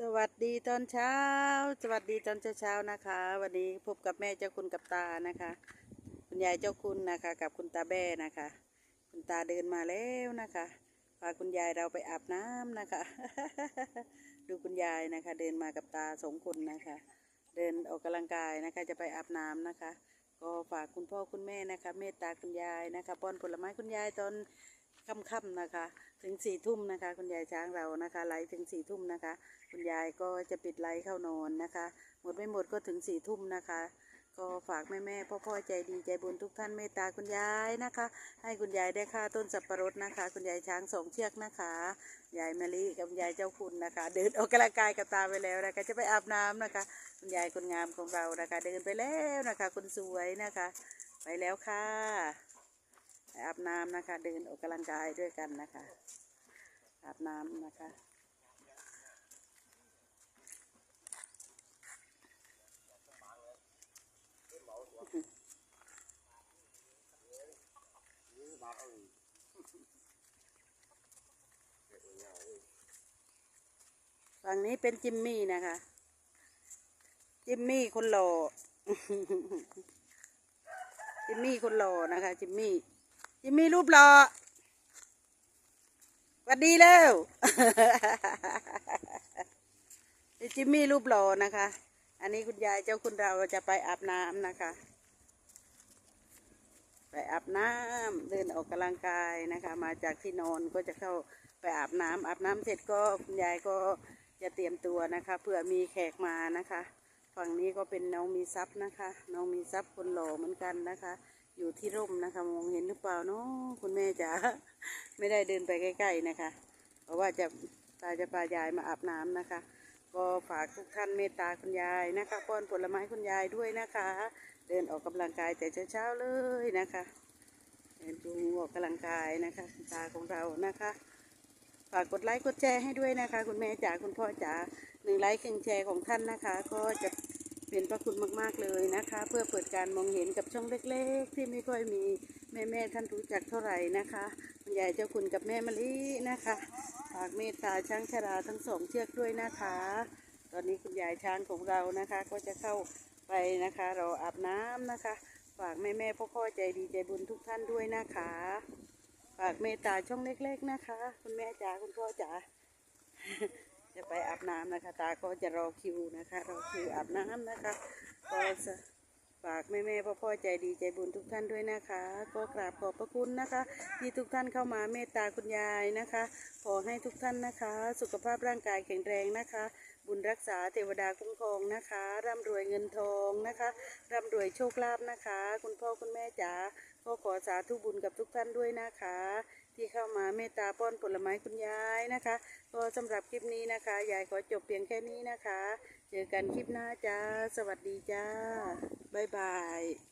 สวัสดีตอนเช้า สวัสดีตอนเช้าๆนะคะ วันนี้พบกับแม่เจ้าคุณกับตานะคะ คุณยายเจ้าคุณนะคะ กับคุณตาแบ้นะคะ คุณตาเดินมาแล้วนะคะพาคุณยายเราไปอาบน้ำนะคะ ดูคุณยายนะคะ เดินมากับตาสองคนนะคะ เดินออกกำลังกายนะคะจะไปอาบน้ำนะคะ ก็ฝากคุณพ่อคุณแม่นะคะ เมตตาคุณยายนะคะป้อนผลไม้คุณยายตอน ค่ำๆนะคะ ถึงสี่ทุ่มนะคะ คุณยายช้างเรานะคะไลฟ์ถึงสี่ทุ่มนะคะ คุณยายก็จะปิดไลฟ์เข้านอนนะคะ หมดไม่หมดก็ถึงสี่ทุ่มนะคะก็ฝากแม่แม่พ่อพ่อๆใจดีใจบุญทุกท่านเมตตาคุณยายนะคะ ให้คุณยายได้ค่าต้นสับปะรดนะคะ คุณยายช้างสองเชือกนะคะ ยายมะลิกับยายเจ้าคุณนะคะ เดินออกกำลังกายกับตาไปแล้วนะคะจะไปอาบน้ำนะคะ คุณยายคนงามของเรานะคะ เดินไปแล้วนะคะคนสวยนะคะ ไปแล้วค่ะ อาบน้ำนะคะ เดินออกกำลังกายด้วยกันนะคะ อาบน้ำนะคะฝั่งนี้เป็นจิมมี่นะคะ จิมมี่คนหล่อจิมมี่คนหล่อนะคะ จิมมี่ จิมมี่รูปหล่อหวัดดีแล้วนี่จิมมี่รูปหล่อนะคะ อันนี้คุณยายเจ้าคุณเราจะไปอาบน้ำนะคะ ไปอาบน้ำเดินออกกำลังกายนะคะ มาจากที่นอนก็จะเข้าไปอาบน้ำอาบน้ำเสร็จก็คุณยายก็จะเตรียมตัวนะคะเผื่อมีแขกมานะคะ ฝั่งนี้ก็เป็นน้องมีทรัพย์นะคะ น้องมีทรัพย์คนหล่อเหมือนกันนะคะ อยู่ที่ร่มนะคะ มองเห็นหรือเปล่าเนาะคุณแม่จ๋าไม่ได้เดินไปใกล้ๆนะคะ เพราะว่าจะตาจะพายายมาอาบน้ำนะคะ ก็ฝากทุกท่านเมตตาคุณยายนะคะป้อนผลไม้คุณยายด้วยนะคะ เดินออกกำลังกายแต่เช้าๆเลยนะคะเดินจูงออกกำลังกายนะคะตาของเรานะคะฝากกดไลค์กดแชร์ให้ด้วยนะคะ คุณแม่จ๋าคุณพ่อจ๋าหนึ่งไลค์ครึ่งแชร์ของท่านนะคะ ก็จะ พระคุณมากๆเลยนะคะ เพื่อเปิดการมองเห็นกับช่องเล็ก ๆ ที่ไม่ค่อยมีแม่แม่ ๆ ท่านรู้จักเท่าไหร่นะคะคุณยายเจ้าคุณกับแม่มะลินะคะฝากเมตตาช้างชราทั้งสองเชือกด้วยนะคะ ตอนนี้คุณยายช้างของเรานะคะ ก็จะเข้าไปนะคะรออาบน้ำนะคะ ฝากแม่แม่ๆพ่อพ่อๆใจดีใจบุญทุกท่านด้วยนะคะ ฝากเมตตาช่องเล็ก ๆ นะคะ คุณแม่จ๋าคุณพ่อจ๋า จะไปอาบน้ำนะคะ ตาก็จะรอคิวนะคะ รอคิวอาบน้ำนะคะ ก็ฝากแม่แม่พ่อพ่อๆใจดีใจบุญทุกท่านด้วยนะคะ ก็กราบขอบพระคุณนะคะ ที่ทุกท่านเข้ามาเมตตาคุณยายนะคะ ขอให้ทุกท่านนะคะ สุขภาพร่างกายแข็งแรงนะคะบุญรักษาเทวดาคุ้มครองนะคะ ร่ำรวยเงินทองนะคะ ร่ำรวยโชคลาภนะคะ คุณพ่อคุณแม่จ๋าก็ขอสาธุบุญกับทุกท่านด้วยนะคะ ที่เข้ามาเมตตาป้อนผลไม้คุณยายนะคะก็สำหรับคลิปนี้นะคะยายขอจบเพียงแค่นี้นะคะ เจอกันคลิปหน้าจ้า สวัสดีจ้าบ๊ายบาย